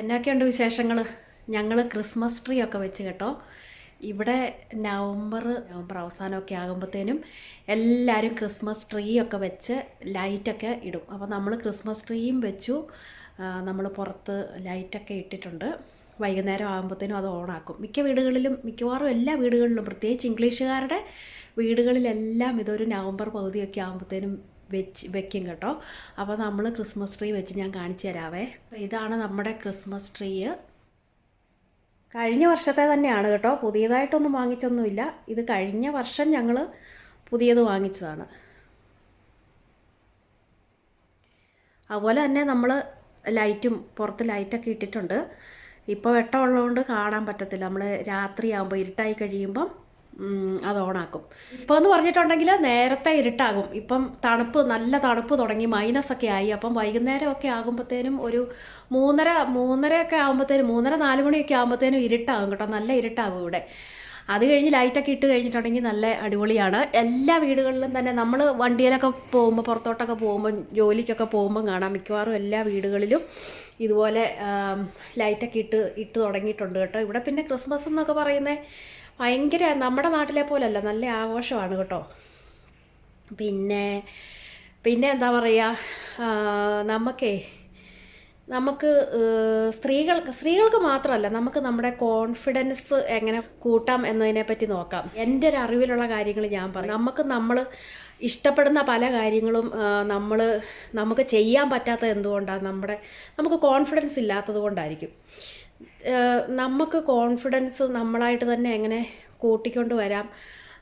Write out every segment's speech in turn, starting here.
എന്നൊക്കെയുണ്ട് വിശേഷങ്ങൾ ഞങ്ങൾ Christmas tree ഒക്കെ വെച്ച് കേട്ടോ. ഇവിടെ നവംബർ നവംബർ അവസാനമൊക്കെ ആകുമ്പോഴത്തേനും എല്ലാവരും ക്രിസ്മസ് ട്രീ ഒക്കെ വെച്ച് ലൈറ്റൊക്കെ ഇടും. അപ്പോൾ നമ്മൾ ക്രിസ്മസ് ട്രീയും വെച്ചു. നമ്മൾ പുറത്ത് ലൈറ്റൊക്കെ ഇട്ടിട്ടുണ്ട്. വൈകുന്നേരം ആകുമ്പോഴത്തേനും അത് ഓണാക്കും മിക്ക വീടുകളിലും മിക്കവാറും എല്ലാ വീടുകളിലും പ്രത്യേകിച്ച് ഇംഗ്ലീഷുകാരുടെ വീടുകളിലെല്ലാം ഇതൊരു നവംബർ പകുതിയൊക്കെ ആകുമ്പോഴത്തേനും വെച്ച് വെക്കും കേട്ടോ. അപ്പോൾ നമ്മൾ ക്രിസ്മസ് ട്രീ വെച്ച് ഞാൻ കാണിച്ചു തരാവേ. അപ്പോൾ ഇതാണ് നമ്മുടെ ക്രിസ്മസ് ട്രീ കഴിഞ്ഞ വർഷത്തെ തന്നെയാണ് കേട്ടോ. പുതിയതായിട്ടൊന്നും വാങ്ങിച്ചൊന്നുമില്ല. ഇത് കഴിഞ്ഞ വർഷം ഞങ്ങൾ പുതിയത് വാങ്ങിച്ചതാണ്. അതുപോലെ തന്നെ നമ്മൾ ലൈറ്റും പുറത്ത് ലൈറ്റൊക്കെ ഇട്ടിട്ടുണ്ട്. ഇപ്പോൾ വെട്ടമുള്ളതുകൊണ്ട് കാണാൻ പറ്റത്തില്ല. നമ്മൾ രാത്രിയാകുമ്പോൾ ഇരുട്ടായി കഴിയുമ്പം അത് ഓണാക്കും. ഇപ്പോൾ എന്ന് പറഞ്ഞിട്ടുണ്ടെങ്കിൽ നേരത്തെ ഇരുട്ടാകും. ഇപ്പം തണുപ്പ് നല്ല തണുപ്പ് തുടങ്ങി മൈനസ് ഒക്കെ ആയി. അപ്പം വൈകുന്നേരം ഒക്കെ ആകുമ്പോഴത്തേനും ഒരു മൂന്നര മൂന്നരയൊക്കെ ആകുമ്പോഴത്തേനും മൂന്നര നാല് മണിയൊക്കെ ആകുമ്പോഴത്തേനും ഇരുട്ടാകും കേട്ടോ. നല്ല ഇരുട്ടാകും ഇവിടെ. അത് കഴിഞ്ഞ് ലൈറ്റൊക്കെ ഇട്ട് കഴിഞ്ഞിട്ടുണ്ടെങ്കിൽ നല്ല അടിപൊളിയാണ്. എല്ലാ വീടുകളിലും തന്നെ നമ്മൾ വണ്ടിയിലൊക്കെ പോകുമ്പോൾ പുറത്തോട്ടൊക്കെ പോകുമ്പോൾ ജോലിക്കൊക്കെ പോകുമ്പോൾ കാണാം. മിക്കവാറും എല്ലാ വീടുകളിലും ഇതുപോലെ ലൈറ്റൊക്കെ ഇട്ട് ഇട്ട് തുടങ്ങിയിട്ടുണ്ട് കേട്ടോ. ഇവിടെ പിന്നെ ക്രിസ്മസ് എന്നൊക്കെ പറയുന്നത് ഭയങ്കര നമ്മുടെ നാട്ടിലെ പോലല്ല നല്ല ആഘോഷമാണ് കേട്ടോ. പിന്നെ പിന്നെ എന്താ പറയുക നമുക്കേ നമുക്ക് സ്ത്രീകൾക്ക് സ്ത്രീകൾക്ക് മാത്രമല്ല നമുക്ക് നമ്മുടെ കോൺഫിഡൻസ് എങ്ങനെ കൂട്ടാം എന്നതിനെ പറ്റി നോക്കാം. എന്റെ ഒരു അറിവിലുള്ള കാര്യങ്ങൾ ഞാൻ പറയും. നമുക്ക് നമ്മൾ ഇഷ്ടപ്പെടുന്ന പല കാര്യങ്ങളും നമ്മൾ നമുക്ക് ചെയ്യാൻ പറ്റാത്ത എന്തുകൊണ്ടാണ് നമ്മുടെ നമുക്ക് കോൺഫിഡൻസ് ഇല്ലാത്തത് കൊണ്ടായിരിക്കും. നമുക്ക് കോൺഫിഡൻസ് നമ്മളായിട്ട് തന്നെ എങ്ങനെ കൂട്ടിക്കൊണ്ട് വരാം?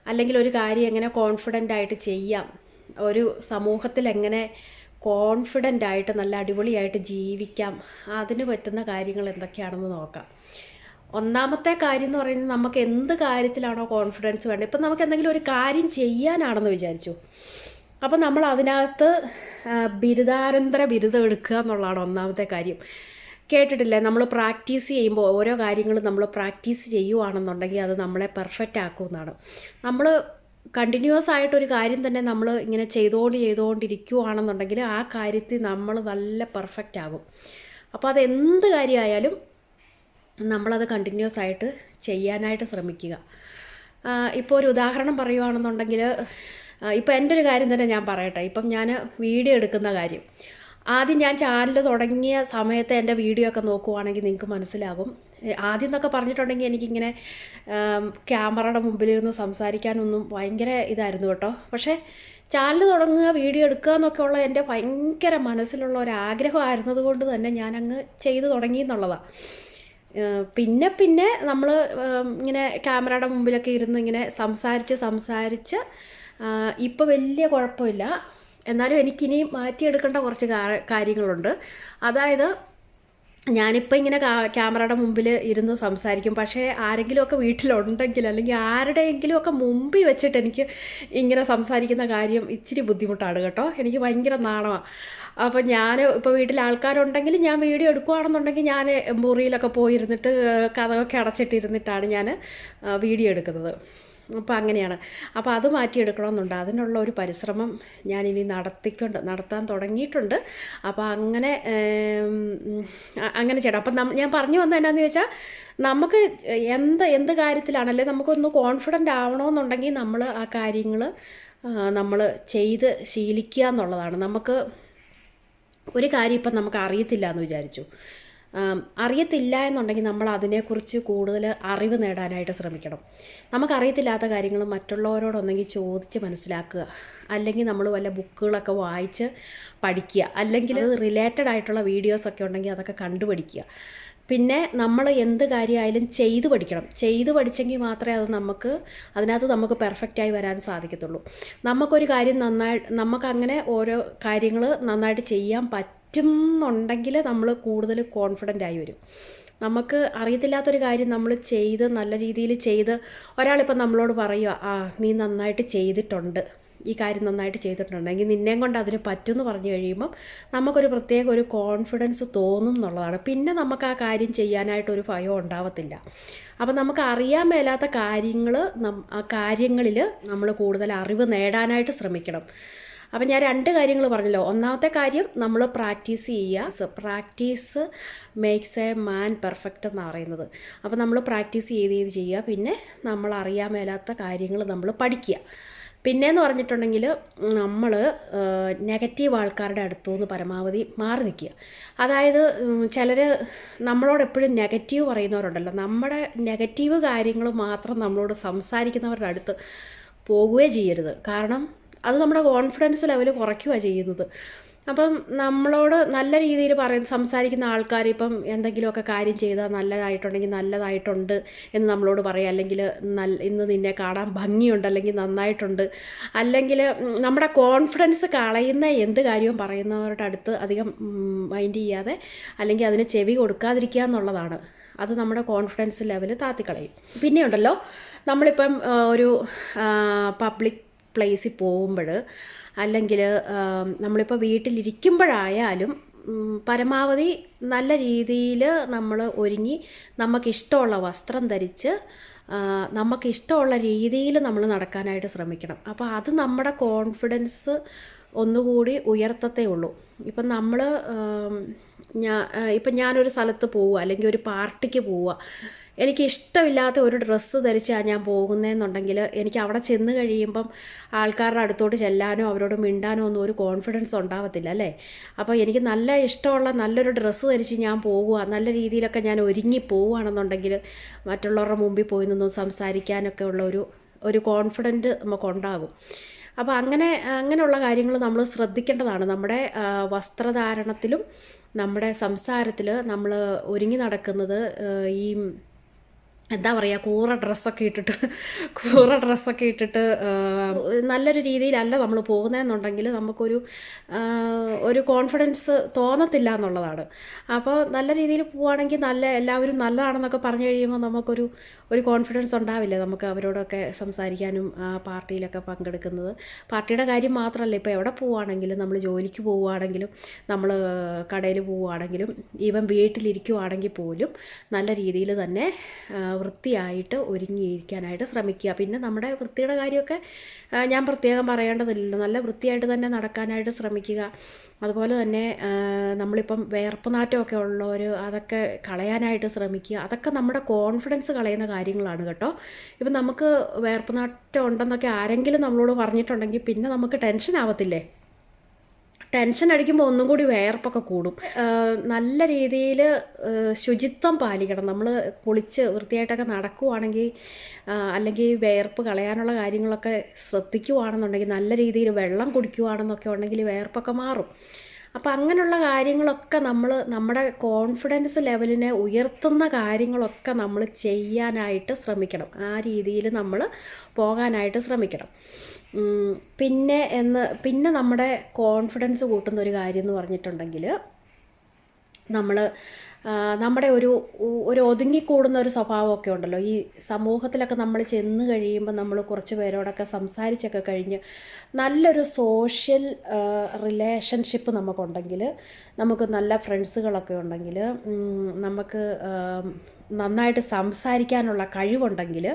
അല്ലെങ്കിൽ ഒരു കാര്യം എങ്ങനെ കോൺഫിഡന്റ് ആയിട്ട് ചെയ്യാം? ഒരു സമൂഹത്തിൽ എങ്ങനെ കോൺഫിഡന്റ് ആയിട്ട് നല്ല അടിപൊളിയായിട്ട് ജീവിക്കാം? അതിന് പറ്റുന്ന കാര്യങ്ങൾ എന്തൊക്കെയാണെന്ന് നോക്കാം. ഒന്നാമത്തെ കാര്യം എന്ന് പറയുന്നത് നമുക്ക് എന്ത് കാര്യത്തിലാണോ കോൺഫിഡൻസ് വേണ്ടത്? ഇപ്പം നമുക്ക് എന്തെങ്കിലും ഒരു കാര്യം ചെയ്യാനാണെന്ന് വിചാരിച്ചു. അപ്പം നമ്മൾ അതിനകത്ത് ബിരുദാനന്തര ബിരുദം എടുക്കുക എന്നുള്ളതാണ് ഒന്നാമത്തെ കാര്യം. കേട്ടിട്ടില്ലേ? നമ്മൾ പ്രാക്ടീസ് ചെയ്യുമ്പോൾ ഓരോ കാര്യങ്ങളും നമ്മൾ പ്രാക്ടീസ് ചെയ്യുവാണെന്നുണ്ടെങ്കിൽ അത് നമ്മളെ പെർഫെക്റ്റ് ആക്കുമെന്നാണ്. നമ്മൾ കണ്ടിന്യൂസ് ആയിട്ടൊരു കാര്യം തന്നെ നമ്മൾ ഇങ്ങനെ ചെയ്തുകൊണ്ട് ചെയ്തുകൊണ്ടിരിക്കുവാണെന്നുണ്ടെങ്കിൽ ആ കാര്യത്തിൽ നമ്മൾ നല്ല പെർഫെക്റ്റ് ആകും. അപ്പോൾ അത് എന്ത് കാര്യമായാലും നമ്മളത് കണ്ടിന്യൂസ് ആയിട്ട് ചെയ്യാനായിട്ട് ശ്രമിക്കുക. ഇപ്പോൾ ഒരു ഉദാഹരണം പറയുവാണെന്നുണ്ടെങ്കിൽ ഇപ്പോൾ എന്റെ ഒരു കാര്യം തന്നെ ഞാൻ പറയട്ടെ. ഇപ്പം ഞാൻ വീഡിയോ എടുക്കുന്ന കാര്യം. ആദ്യം ഞാൻ ചാനൽ തുടങ്ങിയ സമയത്ത് എന്റെ വീഡിയോ ഒക്കെ നോക്കുവാണെങ്കിൽ നിങ്ങൾക്ക് മനസ്സിലാകും. ആദ്യം എന്നൊക്കെ പറഞ്ഞിട്ടുണ്ടെങ്കിൽ എനിക്കിങ്ങനെ ക്യാമറയുടെ മുമ്പിലിരുന്ന് സംസാരിക്കാനൊന്നും ഭയങ്കര ഇതായിരുന്നു കേട്ടോ. പക്ഷേ ചാനൽ തുടങ്ങുക വീഡിയോ എടുക്കുക എന്നൊക്കെ ഉള്ള എന്റെ ഭയങ്കര മനസ്സിലുള്ള ഒരു ആഗ്രഹമായിരുന്നത് കൊണ്ട് തന്നെ ഞാനങ്ങ് ചെയ്തു തുടങ്ങി എന്നുള്ളതാണ് പിന്നെ പിന്നെ നമ്മൾ ഇങ്ങനെ ക്യാമറയുടെ മുമ്പിലൊക്കെ ഇരുന്ന് ഇങ്ങനെ സംസാരിച്ച് സംസാരിച്ച് ഇപ്പോൾ വലിയ കുഴപ്പമില്ല. എന്നാലും എനിക്കിനി മാറ്റിയെടുക്കേണ്ട കുറച്ച് കാര്യങ്ങളുണ്ട്. അതായത് ഞാനിപ്പോൾ ഇങ്ങനെ ക്യാമറയുടെ മുമ്പിൽ ഇരുന്ന് സംസാരിക്കും. പക്ഷേ ആരെങ്കിലുമൊക്കെ വീട്ടിലുണ്ടെങ്കിൽ അല്ലെങ്കിൽ ആരുടെയെങ്കിലുമൊക്കെ മുമ്പിൽ വെച്ചിട്ട് എനിക്ക് ഇങ്ങനെ സംസാരിക്കുന്ന കാര്യം ഇച്ചിരി ബുദ്ധിമുട്ടാണ് കേട്ടോ. എനിക്ക് ഭയങ്കര നാണമാണ് അപ്പോൾ ഞാൻ ഇപ്പോൾ വീട്ടിൽ ആൾക്കാരുണ്ടെങ്കിൽ ഞാൻ വീഡിയോ എടുക്കുകയാണെന്നുണ്ടെങ്കിൽ ഞാൻ മുറിയിലൊക്കെ പോയിരുന്നിട്ട് കഥകൊക്കെ അടച്ചിട്ടിരുന്നിട്ടാണ് ഞാൻ വീഡിയോ എടുക്കുന്നത്. അപ്പോൾ അങ്ങനെയാണ്. അപ്പോൾ അത് മാറ്റിയെടുക്കണമെന്നുണ്ട്. അതിനുള്ള ഒരു പരിശ്രമം ഞാൻ ഇനി നടത്തിക്കൊണ്ട് നടത്താൻ തുടങ്ങിയിട്ടുണ്ട്. അപ്പോൾ അങ്ങനെ അങ്ങനെ ചെയ്യണം. അപ്പം ഞാൻ പറഞ്ഞു വന്നത് എന്നാന്ന് ചോദിച്ചാൽ നമുക്ക് എന്ത് എന്ത് കാര്യത്തിലാണല്ലേ നമുക്കൊന്ന് കോൺഫിഡന്റ് ആവണമെന്നുണ്ടെങ്കിൽ നമ്മൾ ആ കാര്യങ്ങൾ നമ്മൾ ചെയ്ത് ശീലിക്കുക എന്നുള്ളതാണ്. നമുക്ക് ഒരു കാര്യം ഇപ്പം നമുക്ക് അറിയത്തില്ല എന്ന് വിചാരിച്ചു. അറിയത്തില്ല എന്നുണ്ടെങ്കിൽ നമ്മൾ അതിനെക്കുറിച്ച് കൂടുതൽ അറിവ് നേടാനായിട്ട് ശ്രമിക്കണം. നമുക്കറിയത്തില്ലാത്ത കാര്യങ്ങൾ മറ്റുള്ളവരോടൊന്നെങ്കിൽ ചോദിച്ച് മനസ്സിലാക്കുക. അല്ലെങ്കിൽ നമ്മൾ വല്ല ബുക്കുകളൊക്കെ വായിച്ച് പഠിക്കുക. അല്ലെങ്കിൽ റിലേറ്റഡ് ആയിട്ടുള്ള വീഡിയോസൊക്കെ ഉണ്ടെങ്കിൽ അതൊക്കെ കണ്ടുപഠിക്കുക. പിന്നെ നമ്മൾ എന്ത് കാര്യമായാലും ചെയ്ത് പഠിക്കണം. ചെയ്ത് പഠിച്ചെങ്കിൽ മാത്രമേ അത് നമുക്ക് അതിനകത്ത് നമുക്ക് പെർഫെക്റ്റായി വരാൻ സാധിക്കത്തുള്ളൂ. നമുക്കൊരു കാര്യം നന്നായി നമുക്കങ്ങനെ ഓരോ കാര്യങ്ങൾ നന്നായിട്ട് ചെയ്യാൻ പറ്റുന്നുണ്ടെങ്കിൽ നമ്മൾ കൂടുതൽ കോൺഫിഡന്റ് ആയി വരും. നമുക്ക് അറിയത്തില്ലാത്തൊരു കാര്യം നമ്മൾ ചെയ്ത് നല്ല രീതിയിൽ ചെയ്ത് ഒരാളിപ്പോൾ നമ്മളോട് പറയുക ആ നീ നന്നായിട്ട് ചെയ്തിട്ടുണ്ട്. ഈ കാര്യം നന്നായിട്ട് ചെയ്തിട്ടുണ്ടെങ്കിൽ നിന്നെയും കൊണ്ട് അതിന് പറ്റുമെന്ന് പറഞ്ഞു കഴിയുമ്പം നമുക്കൊരു പ്രത്യേക ഒരു കോൺഫിഡൻസ് തോന്നും എന്നുള്ളതാണ്. പിന്നെ നമുക്ക് ആ കാര്യം ചെയ്യാനായിട്ടൊരു ഭയം ഉണ്ടാവത്തില്ല. അപ്പം നമുക്ക് അറിയാൻ മേലാത്ത കാര്യങ്ങൾ നം ആ കാര്യങ്ങളിൽ നമ്മൾ കൂടുതൽ അറിവ് നേടാനായിട്ട് ശ്രമിക്കണം. അപ്പം ഞാൻ രണ്ട് കാര്യങ്ങൾ പറഞ്ഞല്ലോ. ഒന്നാമത്തെ കാര്യം നമ്മൾ പ്രാക്ടീസ് ചെയ്യുക. Practice makes a man perfect എന്ന് പറയുന്നത്. അപ്പോൾ നമ്മൾ പ്രാക്ടീസ് ചെയ്ത് ചെയ്ത് ചെയ്യുക. പിന്നെ നമ്മൾ അറിയാൻ മേലാത്ത കാര്യങ്ങൾ നമ്മൾ പഠിക്കുക പിന്നെയെന്ന് പറഞ്ഞിട്ടുണ്ടെങ്കിൽ നമ്മൾ നെഗറ്റീവ് ആൾക്കാരുടെ അടുത്തുനിന്ന് പരമാവധി മാറി നിൽക്കുക. അതായത് ചിലർ നമ്മളോട് എപ്പോഴും നെഗറ്റീവ് പറയുന്നവരുണ്ടല്ലോ. നമ്മുടെ നെഗറ്റീവ് കാര്യങ്ങൾ മാത്രം നമ്മളോട് സംസാരിക്കുന്നവരുടെ അടുത്ത് പോകുകയേ ചെയ്യരുത്. കാരണം അത് നമ്മുടെ കോൺഫിഡൻസ് ലെവൽ കുറയ്ക്കുകയാണ് ചെയ്യുന്നത്. അപ്പം നമ്മളോട് നല്ല രീതിയിൽ പറയുന്ന സംസാരിക്കുന്ന ആൾക്കാർ ഇപ്പം എന്തെങ്കിലുമൊക്കെ കാര്യം ചെയ്താൽ നല്ലതായിട്ടുണ്ടെങ്കിൽ നല്ലതായിട്ടുണ്ട് എന്ന് നമ്മളോട് പറയുക അല്ലെങ്കിൽ നല്ല ഇന്ന് നിന്നെ കാണാൻ ഭംഗിയുണ്ട് അല്ലെങ്കിൽ നന്നായിട്ടുണ്ട്. അല്ലെങ്കിൽ നമ്മുടെ കോൺഫിഡൻസ് കളയുന്ന എന്ത് കാര്യവും പറയുന്നവരുടെ അടുത്ത് അധികം മൈൻഡ് ചെയ്യാതെ അല്ലെങ്കിൽ അതിന് ചെവി കൊടുക്കാതിരിക്കുക എന്നുള്ളതാണ്. അത് നമ്മുടെ കോൺഫിഡൻസ് ലെവൽ താത്തിക്കളയും. പിന്നെയുണ്ടല്ലോ നമ്മളിപ്പം ഒരു പബ്ലിക് പ്ലേസിൽ പോകുമ്പോൾ അല്ലെങ്കിൽ നമ്മളിപ്പോൾ വീട്ടിലിരിക്കുമ്പോഴായാലും പരമാവധി നല്ല രീതിയിൽ നമ്മൾ ഒരുങ്ങി നമുക്കിഷ്ടമുള്ള വസ്ത്രം ധരിച്ച് നമുക്കിഷ്ടമുള്ള രീതിയിൽ നമ്മൾ നടക്കാനായിട്ട് ശ്രമിക്കണം. അപ്പോൾ അത് നമ്മുടെ കോൺഫിഡൻസ് ഒന്നുകൂടി ഉയർത്തത്തേ ഉള്ളൂ. ഇപ്പം നമ്മൾ ഞാൻ ഇപ്പം ഞാനൊരു സ്ഥലത്ത് പോവുക അല്ലെങ്കിൽ ഒരു പാർട്ടിക്ക് പോവുക. എനിക്ക് ഇഷ്ടമില്ലാത്ത ഒരു ഡ്രസ്സ് ധരിച്ചാണ് ഞാൻ പോകുന്നതെന്നുണ്ടെങ്കിൽ എനിക്ക് അവിടെ ചെന്ന് കഴിയുമ്പം ആൾക്കാരുടെ അടുത്തോട്ട് ചെല്ലാനോ അവരോട് മിണ്ടാനോ ഒന്നും ഒരു കോൺഫിഡൻസ് ഉണ്ടാവത്തില്ല അല്ലേ? അപ്പോൾ എനിക്ക് നല്ല ഇഷ്ടമുള്ള നല്ലൊരു ഡ്രസ്സ് ധരിച്ച് ഞാൻ പോകുക നല്ല രീതിയിലൊക്കെ ഞാൻ ഒരുങ്ങി പോവുകയാണെന്നുണ്ടെങ്കിൽ മറ്റുള്ളവരുടെ മുമ്പിൽ പോയി നിന്ന് സംസാരിക്കാനൊക്കെ ഉള്ള ഒരു ഒരു കോൺഫിഡന്റ് നമുക്കുണ്ടാകും അപ്പോൾ അങ്ങനെ അങ്ങനെയുള്ള കാര്യങ്ങൾ നമ്മൾ ശ്രദ്ധിക്കേണ്ടതാണ്. നമ്മുടെ വസ്ത്രധാരണത്തിലും നമ്മുടെ സംസാരത്തിൽ നമ്മൾ ഒരുങ്ങി നടക്കുന്നത് ഈ എന്താ പറയുക കൂറ ഡ്രസ്സൊക്കെ ഇട്ടിട്ട് കൂറ ഡ്രസ്സൊക്കെ ഇട്ടിട്ട് നല്ലൊരു രീതിയിലല്ല നമ്മൾ പോകുന്നതെന്നുണ്ടെങ്കിൽ നമുക്കൊരു ഒരു കോൺഫിഡൻസ് തോന്നത്തില്ല എന്നുള്ളതാണ്. അപ്പോൾ നല്ല രീതിയിൽ പോവുകയാണെങ്കിൽ നല്ല എല്ലാവരും നല്ലതാണെന്നൊക്കെ പറഞ്ഞു കഴിയുമ്പോൾ നമുക്കൊരു ഒരു കോൺഫിഡൻസ് ഉണ്ടാവില്ല നമുക്ക് അവരോടൊക്കെ സംസാരിക്കാനും ആ പാർട്ടിയിലൊക്കെ പങ്കെടുക്കുന്നത്. പാർട്ടിയുടെ കാര്യം മാത്രമല്ല ഇപ്പോൾ എവിടെ പോവുകയാണെങ്കിലും നമ്മൾ ജോലിക്ക് പോവുകയാണെങ്കിലും നമ്മൾ കടയിൽ പോവുകയാണെങ്കിലും ഈവൻ വീട്ടിലിരിക്കുവാണെങ്കിൽ പോലും നല്ല രീതിയിൽ തന്നെ വൃത്തിയായിട്ട് ഒരുങ്ങിയിരിക്കാനായിട്ട് ശ്രമിക്കുക. പിന്നെ നമ്മുടെ വൃത്തിയുടെ കാര്യമൊക്കെ ഞാൻ പ്രത്യേകം പറയേണ്ടതില്ലല്ലോ നല്ല വൃത്തിയായിട്ട് തന്നെ നടക്കാനായിട്ട് ശ്രമിക്കുക. അതുപോലെ തന്നെ നമ്മളിപ്പം വേർപ്പ് നാറ്റമൊക്കെ ഉള്ളവർ അതൊക്കെ കളയാനായിട്ട് ശ്രമിക്കുക. അതൊക്കെ നമ്മുടെ കോൺഫിഡൻസ് കളയുന്ന കാര്യങ്ങളാണ് കേട്ടോ. ഇപ്പം നമുക്ക് വേർപ്പ് നാറ്റം ഉണ്ടെന്നൊക്കെ ആരെങ്കിലും നമ്മളോട് പറഞ്ഞിട്ടുണ്ടെങ്കിൽ പിന്നെ നമുക്ക് ടെൻഷൻ ആവത്തില്ലേ? ടെൻഷൻ അടിക്കുമ്പോൾ ഒന്നും കൂടി വേർപ്പൊക്കെ കൂടും. നല്ല രീതിയിൽ ശുചിത്വം പാലിക്കണം. നമ്മൾ കുളിച്ച് വൃത്തിയായിട്ടൊക്കെ നടക്കുവാണെങ്കിൽ അല്ലെങ്കിൽ വേർപ്പ് കളയാനുള്ള കാര്യങ്ങളൊക്കെ ശ്രദ്ധിക്കുവാണെന്നുണ്ടെങ്കിൽ നല്ല രീതിയിൽ വെള്ളം കുടിക്കുവാണെന്നൊക്കെ ഉണ്ടെങ്കിൽ വേർപ്പൊക്കെ മാറും. അപ്പം അങ്ങനെയുള്ള കാര്യങ്ങളൊക്കെ നമ്മൾ നമ്മുടെ കോൺഫിഡൻസ് ലെവലിനെ ഉയർത്തുന്ന കാര്യങ്ങളൊക്കെ നമ്മൾ ചെയ്യാനായിട്ട് ശ്രമിക്കണം. ആ രീതിയിൽ നമ്മൾ പോകാനായിട്ട് ശ്രമിക്കണം. പിന്നെ എന്ന് പിന്നെ നമ്മുടെ കോൺഫിഡൻസ് കൂട്ടുന്ന ഒരു കാര്യം എന്ന് പറഞ്ഞിട്ടുണ്ടെങ്കിൽ നമ്മൾ നമ്മുടെ ഒരു ഒരു ഒതുങ്ങിക്കൂടുന്ന ഒരു സ്വഭാവമൊക്കെ ഉണ്ടല്ലോ. ഈ സമൂഹത്തിലൊക്കെ നമ്മൾ ചെന്ന് കഴിയുമ്പോൾ നമ്മൾ കുറച്ച് പേരോടൊക്കെ സംസാരിച്ചൊക്കെ കഴിഞ്ഞ് നല്ലൊരു സോഷ്യൽ റിലേഷൻഷിപ്പ് നമുക്കുണ്ടെങ്കിൽ നമുക്ക് നല്ല ഫ്രണ്ട്സുകളൊക്കെ ഉണ്ടെങ്കിൽ നമുക്ക് നന്നായിട്ട് സംസാരിക്കാനുള്ള കഴിവുണ്ടെങ്കിൽ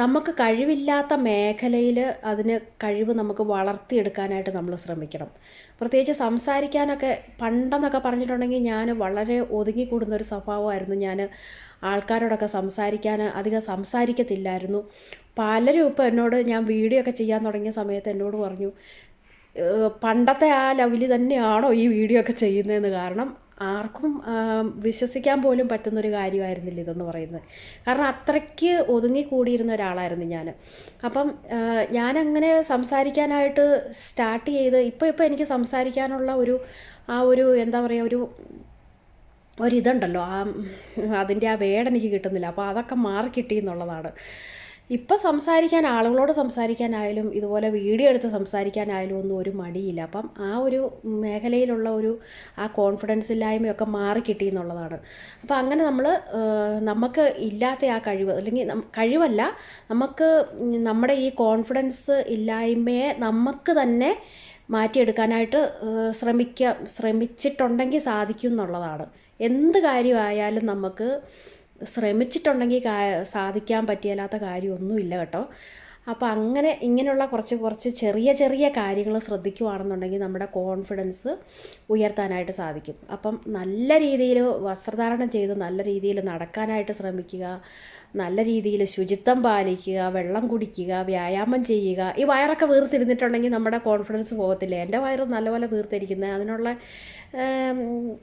നമുക്ക് കഴിവില്ലാത്ത മേഖലയിൽ അതിന് കഴിവ് നമുക്ക് വളർത്തിയെടുക്കാനായിട്ട് നമ്മൾ ശ്രമിക്കണം. പ്രത്യേകിച്ച് സംസാരിക്കാനൊക്കെ പണ്ടെന്നൊക്കെ പറഞ്ഞിട്ടുണ്ടെങ്കിൽ ഞാൻ വളരെ ഒതുങ്ങിക്കൂടുന്ന ഒരു സ്വഭാവമായിരുന്നു. ഞാൻ ആൾക്കാരോടൊക്കെ സംസാരിക്കാൻ അധികം സംസാരിക്കത്തില്ലായിരുന്നു. പലരും ഇപ്പോൾ എന്നോട് ഞാൻ വീഡിയോ ഒക്കെ ചെയ്യാൻ തുടങ്ങിയ സമയത്ത് എന്നോട് പറഞ്ഞു പണ്ടത്തെ ആ ലെവലിൽ തന്നെയാണോ ഈ വീഡിയോ ഒക്കെ ചെയ്യുന്നതെന്ന്? കാരണം ആർക്കും വിശ്വസിക്കാൻ പോലും പറ്റുന്നൊരു കാര്യമായിരുന്നില്ല ഇതെന്ന് പറയുന്നത്. കാരണം അത്രയ്ക്ക് ഒതുങ്ങിക്കൂടിയിരുന്ന ഒരാളായിരുന്നു ഞാൻ അപ്പം ഞാനങ്ങനെ സംസാരിക്കാനായിട്ട് സ്റ്റാർട്ട് ചെയ്ത് ഇപ്പോൾ ഇപ്പോൾ എനിക്ക് സംസാരിക്കാനുള്ള ഒരു ആ ഒരു എന്താ പറയുക ഒരു ഒരിതുണ്ടല്ലോ. ആ അതിന്റെ ആ വേടെനിക്ക് കിട്ടുന്നില്ല. അപ്പോൾ അതൊക്കെ മാറി കിട്ടി എന്നുള്ളതാണ്. ഇപ്പം സംസാരിക്കാൻ ആളുകളോട് സംസാരിക്കാനായാലും ഇതുപോലെ വീഡിയോ എടുത്ത് സംസാരിക്കാനായാലും ഒന്നും ഒരു മടിയില്ല. അപ്പം ആ ഒരു മേഖലയിലുള്ള ഒരു ആ കോൺഫിഡൻസ് ഇല്ലായ്മയൊക്കെ മാറി കിട്ടി എന്നുള്ളതാണ്. അപ്പം അങ്ങനെ നമ്മൾ നമുക്ക് ഇല്ലാത്ത ആ കഴിവ് അല്ലെങ്കിൽ കഴിവല്ല നമുക്ക് നമ്മുടെ ഈ കോൺഫിഡൻസ് ഇല്ലായ്മയെ നമുക്ക് തന്നെ മാറ്റിയെടുക്കാനായിട്ട് ശ്രമിക്കുക ശ്രമിച്ചിട്ടുണ്ടെങ്കിൽ സാധിക്കും എന്നുള്ളതാണ്. എന്ത് കാര്യമായാലും നമുക്ക് ശ്രമിച്ചിട്ടുണ്ടെങ്കിൽ സാധിക്കാൻ പറ്റിയല്ലാത്ത കാര്യമൊന്നുമില്ല കേട്ടോ. അപ്പോൾ അങ്ങനെ ഇങ്ങനെയുള്ള കുറച്ച് കുറച്ച് ചെറിയ ചെറിയ കാര്യങ്ങൾ ശ്രദ്ധിക്കുകയാണെന്നുണ്ടെങ്കിൽ നമ്മുടെ കോൺഫിഡൻസ് ഉയർത്താനായിട്ട് സാധിക്കും. അപ്പം നല്ല രീതിയിൽ വസ്ത്രധാരണം ചെയ്ത് നല്ല രീതിയിൽ നടക്കാനായിട്ട് ശ്രമിക്കുക. നല്ല രീതിയിൽ ശുചിത്വം പാലിക്കുക വെള്ളം കുടിക്കുക വ്യായാമം ചെയ്യുക. ഈ വയറൊക്കെ വീർത്തിരുന്നിട്ടുണ്ടെങ്കിൽ നമ്മുടെ കോൺഫിഡൻസ് പോകത്തില്ല. എന്റെ വയറ് നല്ലപോലെ വീർത്തിരിക്കുന്നത്. അതിനുള്ള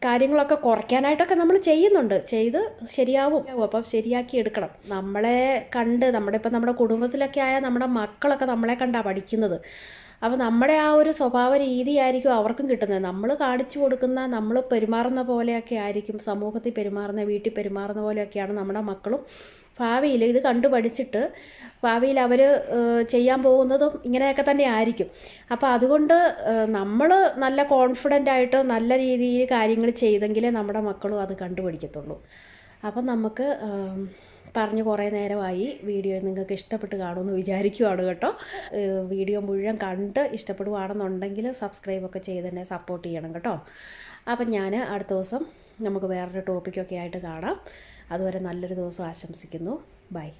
കാര്യങ്ങളൊക്കെ കുറയ്ക്കാനായിട്ടൊക്കെ നമ്മൾ ചെയ്യുന്നുണ്ട്. ചെയ്ത് ശരിയാവും. അപ്പം ശരിയാക്കി എടുക്കണം. നമ്മളെ കണ്ട് നമ്മുടെ ഇപ്പം നമ്മുടെ കുടുംബത്തിലൊക്കെ ആയ നമ്മുടെ മക്കളൊക്കെ നമ്മളെ കണ്ടാണ് പഠിക്കുന്നത്. അപ്പോൾ നമ്മുടെ ആ ഒരു സ്വഭാവ രീതിയായിരിക്കും അവർക്കും കിട്ടുന്നത്. നമ്മൾ കാണിച്ചു കൊടുക്കുന്ന നമ്മൾ പെരുമാറുന്ന പോലെയൊക്കെ ആയിരിക്കും. സമൂഹത്തിൽ പെരുമാറുന്ന വീട്ടിൽ പെരുമാറുന്ന പോലെയൊക്കെയാണ് നമ്മുടെ മക്കളും ഭാവിയിൽ ഇത് കണ്ടു പഠിച്ചിട്ട് ഭാവിയിൽ അവർ ചെയ്യാൻ പോകുന്നതും ഇങ്ങനെയൊക്കെ തന്നെ ആയിരിക്കും അപ്പോൾ അതുകൊണ്ട് നമ്മൾ നല്ല കോൺഫിഡന്റ് ആയിട്ട് നല്ല രീതിയിൽ കാര്യങ്ങൾ ചെയ്തെങ്കിലേ നമ്മുടെ മക്കളും അത് കണ്ടുപിടിക്കത്തുള്ളൂ അപ്പം നമുക്ക് പറഞ്ഞു കുറേ നേരമായി. വീഡിയോ നിങ്ങൾക്ക് ഇഷ്ടപ്പെട്ട് കാണുമെന്ന് വിചാരിക്കുവാണ് കേട്ടോ. വീഡിയോ മുഴുവൻ കണ്ട് ഇഷ്ടപ്പെടുവാണെന്നുണ്ടെങ്കിൽ സബ്സ്ക്രൈബൊക്കെ ചെയ്ത് തന്നെ സപ്പോർട്ട് ചെയ്യണം കേട്ടോ. അപ്പം ഞാൻ അടുത്ത ദിവസം നമുക്ക് വേറൊരു ടോപ്പിക്കൊക്കെ ആയിട്ട് കാണാം. അതുവരെ നല്ലൊരു ദിവസം ആശംസിക്കുന്നു. ബൈ.